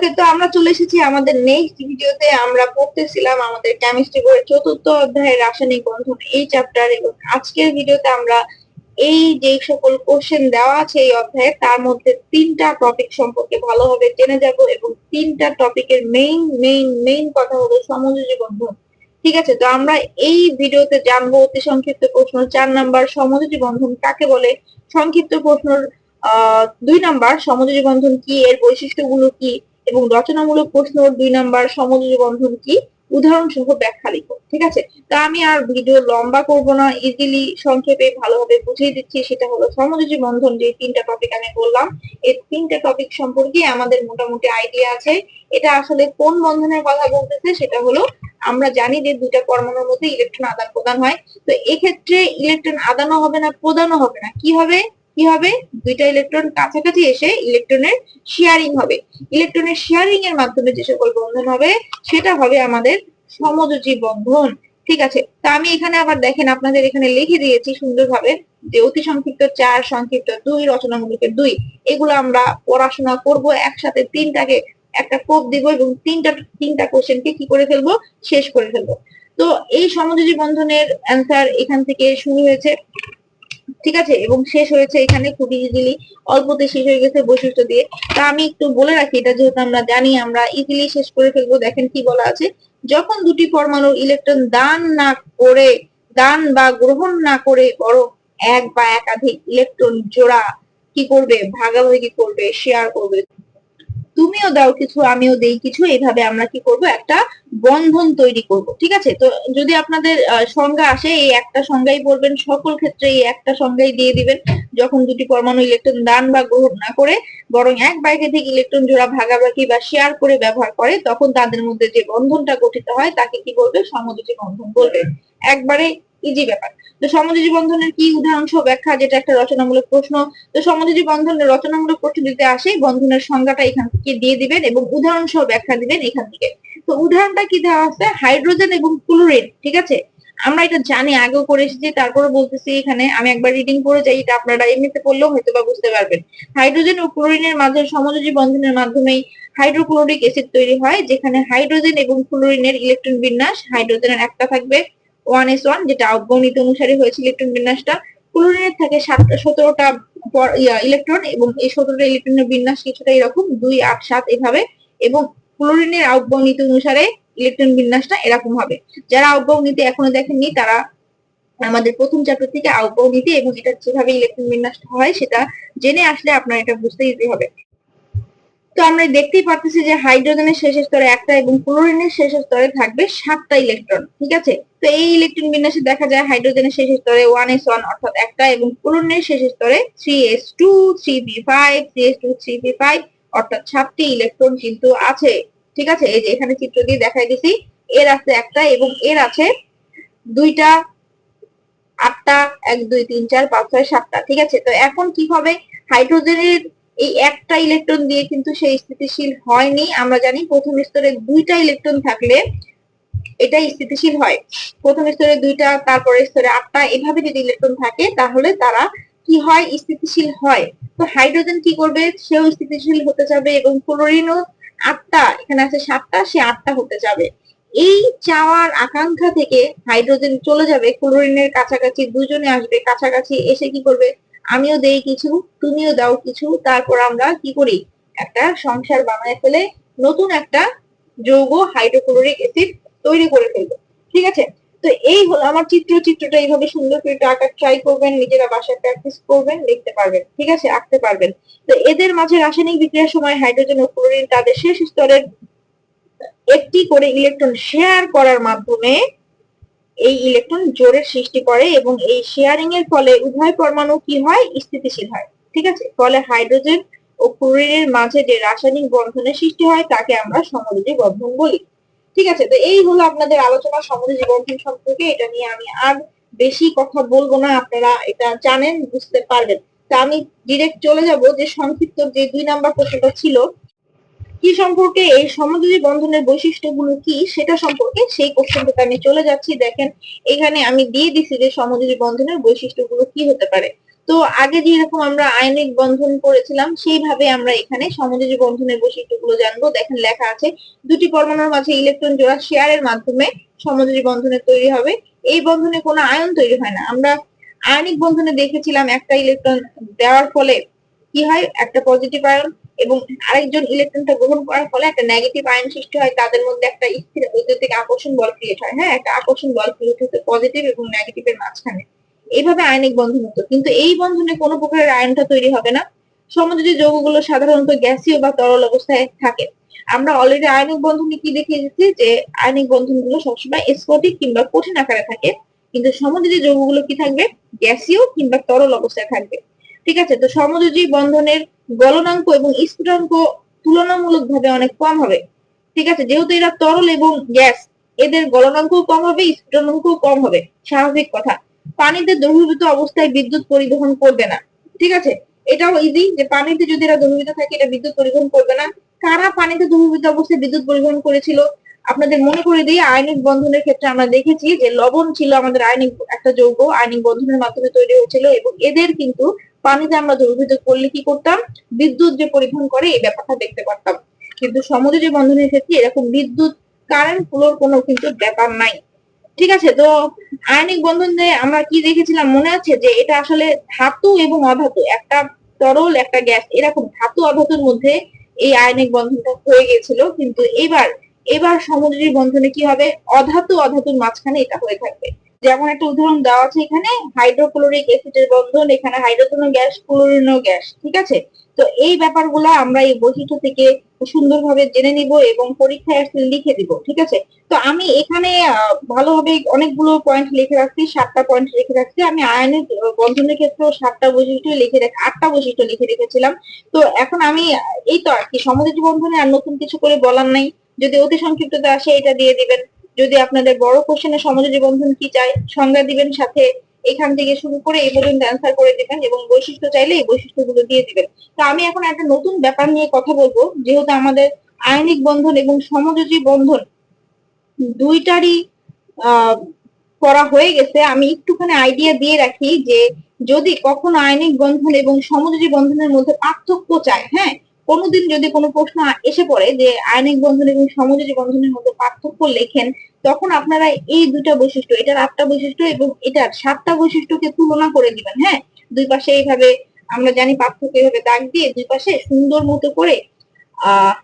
ওকে তো আমরা চলে এসেছি আমাদের নেক্সট ভিডিওতে আমরা পড়তেছিলাম আমাদের কেমিস্ট্রি বইয়ের চতুর্থ অধ্যায়ের রাসায়নিক বন্ধন এই চ্যাপ্টার এবং আজকের ভিডিওতে আমরা এই যে সকল কোশ্চেন দেওয়া আছে এই অধ্যায়ে, তার মধ্যে তিনটা টপিক সম্পর্কে ভালোভাবে জেনে যাব এবং তিনটা টপিকের মেইন মেইন মেইন কথা হলো সমযোজী বন্ধন। ঠিক আছে? তো আমরা এই ভিডিওতে জানব অতি সংক্ষিপ্ত প্রশ্ন। চার নাম্বার, সমযোজী বন্ধন কাকে বলে? সংক্ষিপ্ত প্রশ্নর, আহ, দুই নাম্বার, সমযোজী বন্ধন কি? এর বৈশিষ্ট্যগুলো কি? এবং রচনামূলক প্রশ্ন, দুই নাম্বার সমযোজী বন্ধন কি? উদাহরণ সহ ব্যাখ্যা লিখো, ঠিক আছে? তা আমি আর ভিডিও লম্বা করব না ইজিলি সংক্ষেপে ভালোভাবে বুঝিয়ে দিচ্ছি, সেটা হলো সমযোজী বন্ধন যে তিনটা টপিক আমি বললাম, এই তিনটা টপিক সম্পর্কে আমাদের মোটামুটি আইডিয়া আছে। এটা আসলে কোন বন্ধনের কথা বলতেছে, সেটা হলো আমরা জানি যে দুইটা পরমাণুর মধ্যে ইলেকট্রন আদান প্রদান হয়। তো এক্ষেত্রে ইলেকট্রন আদানও হবে না, প্রদানও হবে না, কি হবে? কি হবে? দুইটা ইলেকট্রন কাছাকাছি এসে ইলেকট্রনের শেয়ারিং হবে। ইলেকট্রনের শেয়ারিং এর মাধ্যমে যে সকল বন্ধন হবে, সেটা হবে আমাদের সমযোজী বন্ধন। ঠিক আছে? তা আমি এখানে আবার দেখেন, আপনাদের এখানে লিখে দিয়েছি সুন্দরভাবে যে অতি সংক্ষিপ্ত চার, সংক্ষিপ্ত দুই রচনামূলকের দুই। এগুলো আমরা পড়াশোনা করব, একসাথে তিনটাকে একটা কোপ দিব এবং তিনটা তিনটা কোশ্চেনকে কি করে ফেলব? শেষ করে ফেলব। তো এই সমযোজী বন্ধনের অ্যান্সার এখান থেকে শুরু হয়েছে। ঠিক আছে? এবং শেষ হয়েছে এখানে খুবই ইজিলি অল্পতে শেষ হয়ে গেছে বৈশিষ্ট্য দিয়ে। তা আমি একটু বলে রাখি, এটা যেহেতু আমরা জানি, আমরা ইজিলি শেষ করে ফেলব। দেখেন কি বলা আছে, যখন দুটি পরমাণুর ইলেকট্রন দান না করে, দান বা গ্রহণ না করে বড় এক বা একাধিক ইলেকট্রন জোড়া কি করবে? ভাগাভাগি করবে শেয়ার করবে। তুমিও দাও কিছু, আমিও দেই কিছু এইভাবে আমরা কি করব? একটা বন্ধন তৈরি করব, ঠিক আছে? তো যদি আপনাদের সংজ্ঞা আসে, এই একটা সংজ্ঞাই বলবেন, সকল ক্ষেত্রে এই একটা সংজ্ঞাই দিয়ে দিবেন, যখন দুটি পরমাণু ইলেকট্রন দান বা গ্রহণ না করে, বরং এক বা একাধিক ইলেকট্রন জোড়া ভাগাভাগি বা শেয়ার করে ব্যবহার করে, তখন তাদের মধ্যে যে বন্ধনটা গঠিত হয়, তাকে কি বলবে? সমযোজী বন্ধন বলবে। একবারে ইজি ব্যাপার। তো সমযোজী বন্ধনের কি উদাহরণ সহ ব্যাখ্যা, যেটা একটা রচনামূলক প্রশ্ন? তো সমযোজী বন্ধনের রচনামূলক প্রশ্ন দিতে আসে বন্ধনের সংজ্ঞাটা এখান থেকে দিয়ে দিবেন এবং উদাহরণ সহ ব্যাখ্যা দিবেন এখান থেকে। তো উদাহরণটা কি দেওয়া আছে? হাইড্রোজেন এবং ক্লোরিন, ঠিক আছে? আমরা এটা জানি, আগেও করে এসেছি তারপরে বলতেছি এখানে। আমি একবার রিডিং করে যাই, এটা আপনারা এমনিতে পড়লেও হয়তো বা বুঝতে পারবেন। হাইড্রোজেন ও ক্লোরিনের মাঝে সমযোজী বন্ধনের মাধ্যমেই হাইড্রোক্লোরিক অ্যাসিড তৈরি হয়, যেখানে হাইড্রোজেন এবং ক্লোরিনের ইলেকট্রন বিন্যাস, হাইড্রোজেনের একটা থাকবে। ওয়ান এস ওয়ান যেটা আউটগণিত অনুসারে হয়েছে ইলেকট্রন বিন্যাসটা। ক্লোরিনের থাকে সতেরোটা ইলেকট্রন এবং এই সতেরোটা ইলেকট্রনের বিন্যাস কিছুটা এরকম, দুই, আট, সাত এভাবে। এবং ক্লোরিনের আউটবাউ নীতি অনুসারে ইলেকট্রন বিন্যাসটা এরকম হবে। যারা আউটবাউ নীতি এখনও দেখেননি, তারা আমাদের প্রথম চ্যাপ্টার থেকে আউটবাউ নীতি এবং এটা যেভাবে ইলেকট্রন বিন্যাসটা হয়, সেটা জেনে আসলে আপনার এটা বুঝতে ইজি হবে। তো আমরা দেখতেই পারতেছি যে হাইড্রোজেনের শেষ স্তরে একটা এবং ক্লোরিনের শেষ স্তরে থাকবে সাতটা ইলেকট্রন, ঠিক আছে? তো এই ইলেকট্রন বিন্যাসে দেখা যায় হাইড্রোজেনের শেষ স্তরে ওয়ান এস ওয়ান অর্থাৎ একটা এবং ক্লোরিনের শেষ স্তরে three s two, three p five, three s two, three p five অর্থাৎ সাতটি ইলেকট্রন কিন্তু আছে, ঠিক আছে? এই যে এখানে চিত্র দিয়ে দেখাই দিছি। এর আছে একটা এবং এর আছে দুইটা, আটটা, এক, দুই, তিন, চার, পাঁচ, ছয়, সাতটা, ঠিক আছে? তো এখন কি হবে? হাইড্রোজেনের এই একটা ইলেকট্রন দিয়ে কিন্তু সেই স্থিতিশীল হয়নি। আমরা জানি প্রথম স্তরে দুইটা ইলেকট্রন থাকলে এটাই স্থিতিশীল হয়। প্রথম স্তরে দুইটা তারপরে স্তরে আটটা, এভাবে যদি ইলেকট্রন থাকে তাহলে তারা কি হয়? স্থিতিশীল হয়। তো হাইড্রোজেন কি করবে? সেও স্থিতিশীল হতে যাবে এবং ক্লোরিনও আটটা, এখানে আছে সাতটা, সে আটটা হতে যাবে। এই চাওয়ার আকাঙ্ক্ষা থেকে হাইড্রোজেন চলে যাবে। ক্লোরিনের কাছাকাছি দুজনে আসবে, কাছাকাছি এসে কি করবে? আমিও দেই কিছু, তুমিও দাও কিছু, তারপর আমরা কি করি? একটা সংসার বানায় ফেলে নতুন একটা যৌগ হাইড্রোক্লোরিক অ্যাসিড তৈরি করে ফেলব। ঠিক আছে? তো এই হলো আমার চিত্র চিত্রটা। এইভাবে সুন্দর করে আঁকার ট্রাই করবেন, নিজেরা বাসায় প্র্যাকটিস করবেন লিখতে পারবেন। ঠিক আছে? আঁকতে পারবেন। তো এদের মাঝে রাসায়নিক বিক্রিয়ার সময় হাইড্রোজেন ও ক্লোরিন তাদের শেষ স্তরের একটি করে ইলেকট্রন শেয়ার করার মাধ্যমে এই ইলেকট্রন জোরের সৃষ্টি করে এবং এই শেয়ারিং এর ফলে উভয় পরমাণু কি হয়? স্থিতিশীল হয়। ঠিক আছে? ফলে হাইড্রোজেন ও ক্লোরিনের মাঝে যে রাসায়নিক বন্ধনের সৃষ্টি হয়, তাকে আমরা সমযোজী বন্ধন বলি। ঠিক আছে? তো এই হলো আপনাদের আলোচনা সমযোজী বন্ধন সম্পর্কে। এটা নিয়ে আমি আর বেশি কথা বলব না। আপনারা এটা জানেন, বুঝতে পারবেন। তা আমি ডিরেক্ট চলে যাব যে সংক্ষিপ্ত যে দুই নাম্বার প্রশ্নটা ছিল কি সম্পর্কে, এই সমযোজী বন্ধনের বৈশিষ্ট্যগুলো কি, সেটা সম্পর্কে সেই কোশ্চেনটাতে আমি চলে যাচ্ছি। দেখেন, এখানে আমি দিয়ে দিছি যে সমযোজী বন্ধনের বৈশিষ্ট্যগুলো কি হতে পারে। তো আগে যেরকম আমরা আয়নিক বন্ধন করেছিলাম, সেইভাবে আমরা এখানে সমযোজী বন্ধনের বৈশিষ্ট্যগুলো জানব। দেখেন, লেখা আছে, দুটি পরমাণুর মাঝে ইলেকট্রন জোড়া শেয়ারের মাধ্যমে সমযোজী বন্ধনে তৈরি হবে। এই বন্ধনে কোনো আয়ন তৈরি হয় না। আমরা আয়নিক বন্ধনে দেখেছিলাম একটা ইলেকট্রন দেওয়ার ফলে কি হয়? একটা পজিটিভ আয়ন এবং আরেকজন ইলেকট্রনটা গ্রহণ করার ফলে একটা নেগেটিভ আয়ন সৃষ্টি হয়, তাদের মধ্যে একটা স্থির বৈদ্যুতিক আকর্ষণ বল ক্রিয়েট হয়। হ্যাঁ একটা আকর্ষণ বল ক্রিয়েট হতে পজিটিভ এবং নেগেটিভের মাঝখানে। এইভাবে আয়নিক বন্ধন হতো কিন্তু এই বন্ধনে কোনো প্রকারের আয়নটা তৈরি হবে না। সমযোজী যৌগগুলো সাধারণত গ্যাসীয় বা তরল অবস্থায় থাকে। আমরা অলরেডি আয়নিক বন্ধনে কি দেখে এসেছি যে আয়নিক বন্ধনগুলো সবসময় স্ফটিক কিংবা কঠিন আকারে থাকে। কিন্তু সমযোজী যৌগগুলো কি থাকবে? গ্যাসীয় কিংবা তরল অবস্থায় থাকবে। ঠিক আছে? তো সমযোজী বন্ধনের গলনাঙ্ক এবং স্ফুটনাঙ্ক তুলনামূলকভাবে অনেক কম হবে। ঠিক আছে? যেহেতু এরা তরল এবং গ্যাস, এদের গলনাঙ্কও কম হবে, স্ফুটনাঙ্কও কম হবে। স্বাভাবিক কথা। পানিতে দ্রবীভূত অবস্থায় বিদ্যুৎ পরিবহন করবে না। ঠিক আছে? এটাও ইজি যে পানিতে যদি এরা দ্রবীভূত থাকে, এটা বিদ্যুৎ পরিবহন করবে না। কারা পানিতে দ্রবীভূত অবস্থায় বিদ্যুৎ পরিবহন করেছিল? আপনাদের মনে করে দিই, আয়নিক বন্ধনের ক্ষেত্রে আমরা দেখেছি যে লবণ ছিল আমাদের আয়নিক একটা যৌগ, আয়নিক বন্ধনের মাধ্যমে তৈরি হয়েছিল এবং এদের কিন্তু পানিতে আমরা দ্রবীভূত করলে কি করতাম? বিদ্যুৎ যে পরিবহন করে, এই ব্যাপারটা দেখতে পারতাম। কিন্তু সমুদ্র বন্ধনের ক্ষেত্রে এরকম বিদ্যুৎ কারেন্ট ফ্লোর কোনো কিন্তু ব্যাপার নাই। ঠিক আছে? তো আয়নিক বন্ধনে আমরা কি দেখেছিলাম? মনে আছে যে এটা আসলে ধাতু এবং অধাতু, একটা তরল, একটা গ্যাস, এরকম ধাতু অধাতুর মধ্যে এই আয়নিক বন্ধনটা হয়ে গেছিল কিন্তু এবার এবার সমুদ্রের বন্ধনে কি হবে? অধাতু অধাতুর মাঝখানে এটা হয়ে থাকবে। যেমন একটা উদাহরণ দেওয়া আছে এখানে, হাইড্রোক্লোরিক অ্যাসিডের বন্ধন, এখানে হাইড্রোজেন গ্যাস, ক্লোরিনো গ্যাস, ঠিক আছে? তো এই ব্যাপারগুলো আমরা এই বৈশিষ্ট্য থেকে সুন্দরভাবে জেনে নিব এবং পরীক্ষায় আসলে লিখে দিব, ঠিক আছে? তো আমি এখানে ভালোভাবে অনেকগুলো পয়েন্ট লিখে রাখছি, সাতটা পয়েন্ট লিখে রাখছি। আমি আয়নের বন্ধনের ক্ষেত্রেও সাতটা বৈশিষ্ট্য লিখে রাখ, আটটা বৈশিষ্ট্য লিখে রেখেছিলাম। তো এখন আমি, এই তো আর কি সমুদ্র বন্ধনে আর নতুন কিছু করে বলার নাই। যদি অতি সংক্ষিপ্ততে আসে, এটা দিয়ে দিবেন। যদি আপনাদের বড় কোশ্চেনে সমযোজী বন্ধন কি চাই, সংজ্ঞা দিবেন সাথে এখান থেকে শুরু করে এই পর্যন্ত অ্যান্সার করে দিবেন এবং বৈশিষ্ট্য চাইলে এই বৈশিষ্ট্যগুলো দিয়ে দিবেন। তো আমি এখন একটা নতুন ব্যাপার নিয়ে কথা বলব, যেহেতু আমাদের আয়নিক বন্ধন এবং সমযোজী বন্ধন দুইটারই করা হয়ে গেছে। আমি একটুখানি আইডিয়া দিয়ে রাখি যে যদি কখনো আয়নিক বন্ধন এবং সমযোজী বন্ধনের মধ্যে পার্থক্য চায় হ্যাঁ কোনোদিন যদি কোনো প্রশ্ন এসে পড়ে যে আয়নিক বন্ধন এবং সমযোজী বন্ধনের মধ্যে পার্থক্য লেখেন, তখন আপনারা এই দুটা বৈশিষ্ট্য, এটার আটটা বৈশিষ্ট্য এবং এটার সাতটা বৈশিষ্ট্যকে তুলনা করে দিবেন হ্যাঁ? দুই পাশে এইভাবে আমরা জানি পার্থক্য এইভাবে দাগ দিয়ে দুই পাশে সুন্দর মতো করে আহ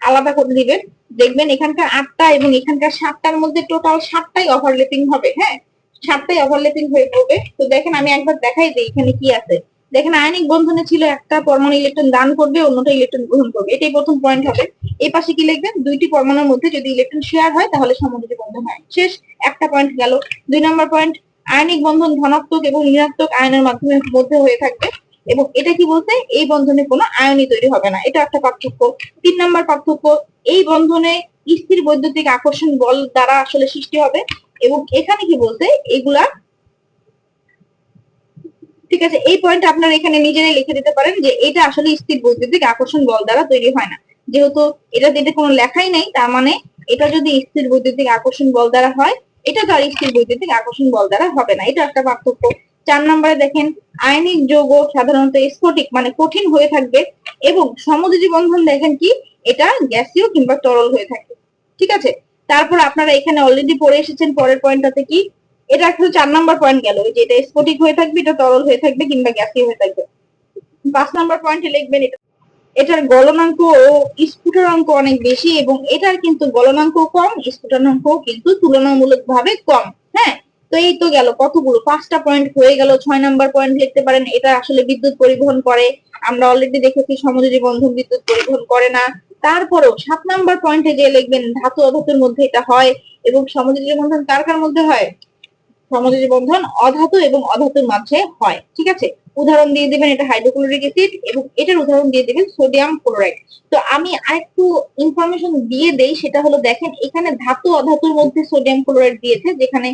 আলাদা করে দিবেন। দেখবেন এখানকার আটটা এবং এখানকার সাতটার মধ্যে টোটাল সাতটাই ওভারলেপিং হবে হ্যাঁ? সাতটাই ওভারলেপিং হয়ে পড়বে। তো দেখেন আমি একবার দেখাই দিই এখানে কি আছে। দেখেন, আয়নিক বন্ধনে ছিল একটা পরমাণু ইলেকট্রন দান করবে, অন্যটা ইলেকট্রন গ্রহণ করবে। এটাই প্রথম পয়েন্ট হবে। এই পাশে কি লিখবেন? দুইটি পরমাণুর মধ্যে যদি ইলেকট্রন শেয়ার হয়, তাহলে সমযোজী বন্ধন হয়। শেষ, একটা পয়েন্ট গেল। দুই নম্বর পয়েন্ট আয়নিক বন্ধন ধনাত্মক এবং ঋণাত্মক আয়নের মাধ্যমে মধ্যে হয়ে থাকবে। এবং এটা কি বলতে এই বন্ধনে কোনো আয়নই তৈরি হবে না। এটা একটা পার্থক্য। তিন নম্বর পার্থক্য, এই বন্ধনে স্থির বৈদ্যুতিক আকর্ষণ বল দ্বারা আসলে সৃষ্টি হবে। এবং এখানে কি বলতে এগুলা ঠিক আছে, এই পয়েন্ট আপনারা এখানে নিজেরাই লিখে দিতে পারেন যে এটা আসলে স্থির বৈদ্যুতিক আকর্ষণ বল দ্বারা তৈরি হয় না। যেহেতু এটা এটা কোনো লেখাই নেই, তার মানে এটা যদি স্থির বৈদ্যুতিক আকর্ষণ বল দ্বারা হয়, এটা তো আর স্থির বৈদ্যুতিক আকর্ষণ বল দ্বারা হবে না। এটা একটা পার্থক্য। চার নম্বরে দেখেন, আয়নিক যৌগ সাধারণত স্ফটিক মানে কঠিন হয়ে থাকবে এবং সমযোজী বন্ধন দেখেন কি, এটা গ্যাসীয় কিংবা তরল হয়ে থাকে। ঠিক আছে? তারপর আপনারা এখানে অলরেডি পড়ে এসেছেন, পরের পয়েন্টটাতে কি? এটা একটা চার নাম্বার পয়েন্ট গেল যে এটা স্ফটিক হয়ে থাকবে, এটা তরল হয়ে থাকবে কিংবা গ্যাসীয় হয়ে থাকবে। পাঁচ নাম্বার পয়েন্টে লিখবেন এটা। এটার গলনাঙ্ক ও স্ফুটনাঙ্ক অনেক বেশি এবং এটার কিন্তু গলনাঙ্ক কম স্ফুটনাঙ্ক কিন্তু তুলনামূলক ভাবে কম হ্যাঁ? তো এই তো গেল কতগুলো? পাঁচটা পয়েন্ট হয়ে গেল, ছয় নাম্বার পয়েন্ট লিখতে পারেন, এটা আসলে বিদ্যুৎ পরিবহন করে। আমরা অলরেডি দেখেছি সমযোজী বন্ধন বিদ্যুৎ পরিবহন করে না। তারপরেও সাত নাম্বার পয়েন্টে যে লিখবেন, ধাতু অধাতুর মধ্যে এটা হয় এবং সমযোজী বন্ধন কার কার মধ্যে হয়? সমযোজী বন্ধন অধাতু এবং অধাতুর মাঝে হয়, ঠিক আছে? উদাহরণ দিয়ে দেবেন এটা হাইড্রোক্লোরিক অ্যাসিড এবং এটার উদাহরণ দিয়ে দেবেন সোডিয়াম ক্লোরাইড তো আমি আরেকটু ইনফরমেশন দিয়ে দেই, সেটা হলো দেখেন, এখানে ধাতু অধাতুর মধ্যে সোডিয়াম ক্লোরাইড দিয়েছে, যেখানে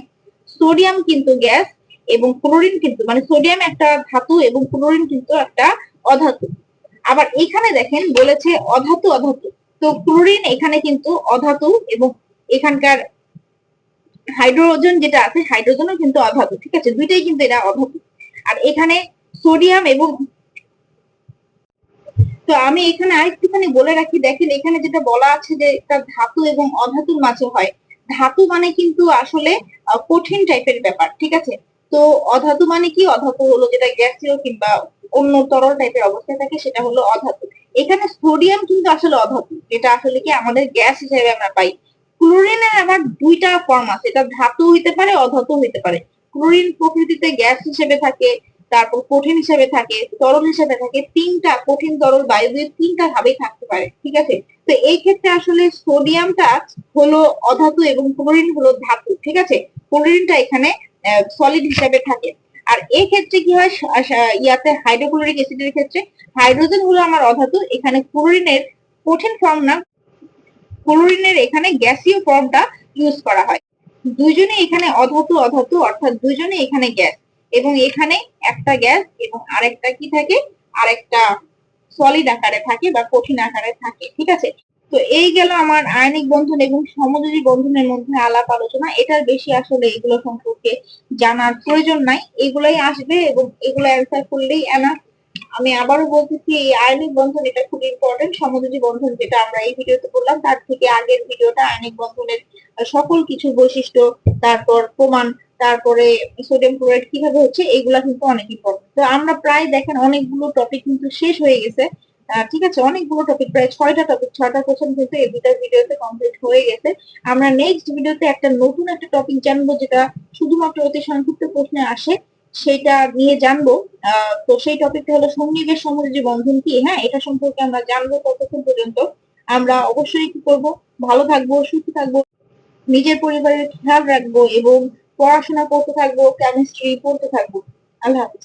সোডিয়াম কিন্তু গ্যাস এবং ক্লোরিন কিন্তু মানে সোডিয়াম একটা ধাতু এবং ক্লোরিন কিন্তু একটা অধাতু। আবার এখানে দেখেন বলেছে অধাতু অধাতু। তো ক্লোরিন এখানে কিন্তু অধাতু এবং এখানকার হাইড্রোজেন যেটা আছে, হাইড্রোজেনও কিন্তু অধাতু ঠিক আছে? দুইটাই কিন্তু এটা অধাতু আর এখানে সোডিয়াম এবং তো আমি এখানে আরেকটুখানি বলে রাখি, দেখেন এখানে যেটা বলা আছে যে একটা ধাতু এবং অধাতুর মাঝে হয়। ধাতু মানে কিন্তু আসলে কঠিন টাইপের ব্যাপার, ঠিক আছে? তো অধাতু মানে কি? অধাতু হলো যেটা গ্যাসীয় কিংবা অন্য তরল টাইপের অবস্থায় থাকে, সেটা হলো অধাতু। এখানে সোডিয়াম কিন্তু আসলে অধাতু, যেটা আসলে কি আমাদের গ্যাস হিসেবে আমরা পাই। ক্লোরিনের আবার দুইটা ফর্ম আছে। এটা ধাতু হইতে পারে, অধাতু হইতে পারে। ক্লোরিন প্রকৃতিতে গ্যাস হিসেবে থাকে, তারপর কঠিন হিসেবে থাকে, তরল হিসেবে থাকে। তিনটা কঠিন তরল বায়বীয় তিনটা ভাবেই থাকতে পারে, ঠিক আছে? তো এই ক্ষেত্রে আসলে সোডিয়ামটা হলো অধাতু এবং ক্লোরিন হলো ধাতু, ঠিক আছে? ক্লোরিনটা এখানে সলিড হিসেবে থাকে। আর এই ক্ষেত্রে কি হয় ইয়াতে হাইড্রোক্লোরিক অ্যাসিডের ক্ষেত্রে হাইড্রোজেন হলো আমার অধাতু। এখানে ক্লোরিনের কঠিন ফর্ম না ক্লোরিনের এখানে গ্যাসীয় ফর্মটা ইউজ করা হয়। দুইজনে এখানে অধাতু অধাতু, অর্থাৎ দুইজনে এখানে গ্যাস। এবং এখানে একটা গ্যাস এবং আরেকটা কি থাকে? আরেকটা সলিড আকারে থাকে বা কঠিন আকারে থাকে, ঠিক আছে? তো এই গেল আমার আয়নিক বন্ধন এবং সমযোজী বন্ধনের মধ্যে আলাপ আলোচনা। এটার বেশি আসলে এগুলো সম্পর্কে জানার প্রয়োজন নাই। এগুলাই আসবে এবং এগুলো অ্যান্সার করলেই এনাফ আমি আবারও বলতেছি এই আয়নিক বন্ধন এটা খুব ইম্পর্টেন্ট সমযোজী বন্ধন যেটা আমরা এই ভিডিওতে বললাম। তার থেকে আগের ভিডিওটা আয়নিক বন্ধনের সকল কিছু বৈশিষ্ট্য, তারপর প্রমাণ, তারপরে সোডিয়াম ক্লোরাইড কীভাবে হচ্ছে, এগুলা কিন্তু অনেক ইম্পর্টেন্ট তো আমরা প্রায় দেখেন অনেকগুলো টপিক কিন্তু শেষ হয়ে গেছে। ঠিক আছে? অনেকগুলো টপিক প্রায় ছয়টা টপিক ছয়টা কোশ্চেন কিন্তু এই দুটা ভিডিওতে কমপ্লিট হয়ে গেছে। আমরা নেক্সট ভিডিওতে একটা নতুন একটা টপিক জানব, যেটা শুধুমাত্র অতি সংক্ষিপ্ত প্রশ্নে আসে। সেটা নিয়ে জানব। তো সেই টপিকটা হলো সন্নিবেশ সমযোজী বন্ধন কি? হ্যাঁ এটা সম্পর্কে আমরা জানব ততক্ষণ পর্যন্ত। আমরা অবশ্যই কি করব? ভালো থাকব সুস্থ থাকব, নিজের পরিবারের খেয়াল রাখব এবং পড়াশোনা করতে থাকব কেমিস্ট্রি পড়তে থাকব। আল্লাহ হাফিজ।